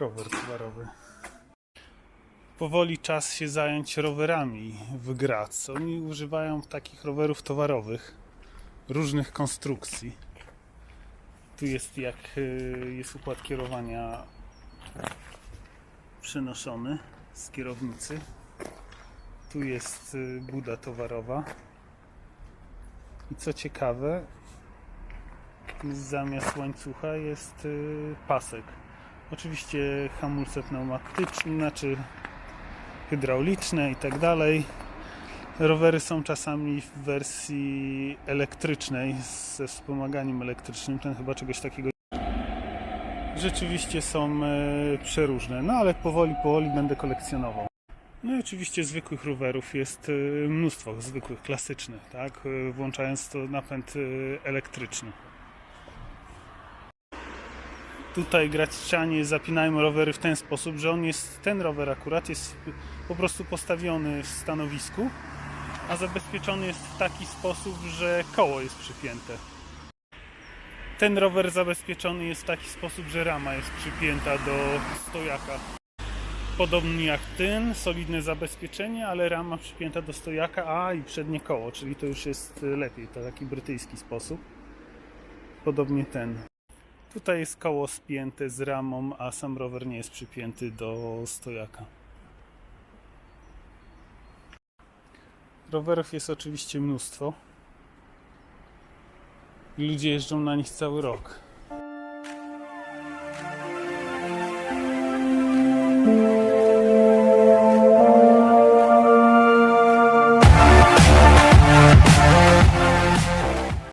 rower towarowy. Powoli czas się zająć rowerami w Graz. Oni używają takich rowerów towarowych różnych konstrukcji. Tu jest jak y, jest układ kierowania przenoszony z kierownicy. Tu jest y, buda towarowa. I co ciekawe, zamiast łańcucha jest y, pasek. Oczywiście hamulce pneumatyczne, znaczy hydrauliczne i tak dalej. Rowery są czasami w wersji elektrycznej ze wspomaganiem elektrycznym. Ten chyba czegoś takiego rzeczywiście są e, przeróżne, no ale powoli, powoli będę kolekcjonował. No i oczywiście zwykłych rowerów jest e, mnóstwo, zwykłych, klasycznych, tak? E, Włączając to napęd elektryczny. Tutaj graczanie zapinają rowery w ten sposób, że on jest, ten rower akurat jest po prostu postawiony w stanowisku, a zabezpieczony jest w taki sposób, że koło jest przypięte. Ten rower zabezpieczony jest w taki sposób, że rama jest przypięta do stojaka. Podobnie jak ten, solidne zabezpieczenie, ale rama przypięta do stojaka, a i przednie koło, czyli to już jest lepiej, to taki brytyjski sposób. Podobnie ten. Tutaj jest koło spięte z ramą, a sam rower nie jest przypięty do stojaka. Rowerów jest oczywiście mnóstwo. Ludzie jeżdżą na nich cały rok.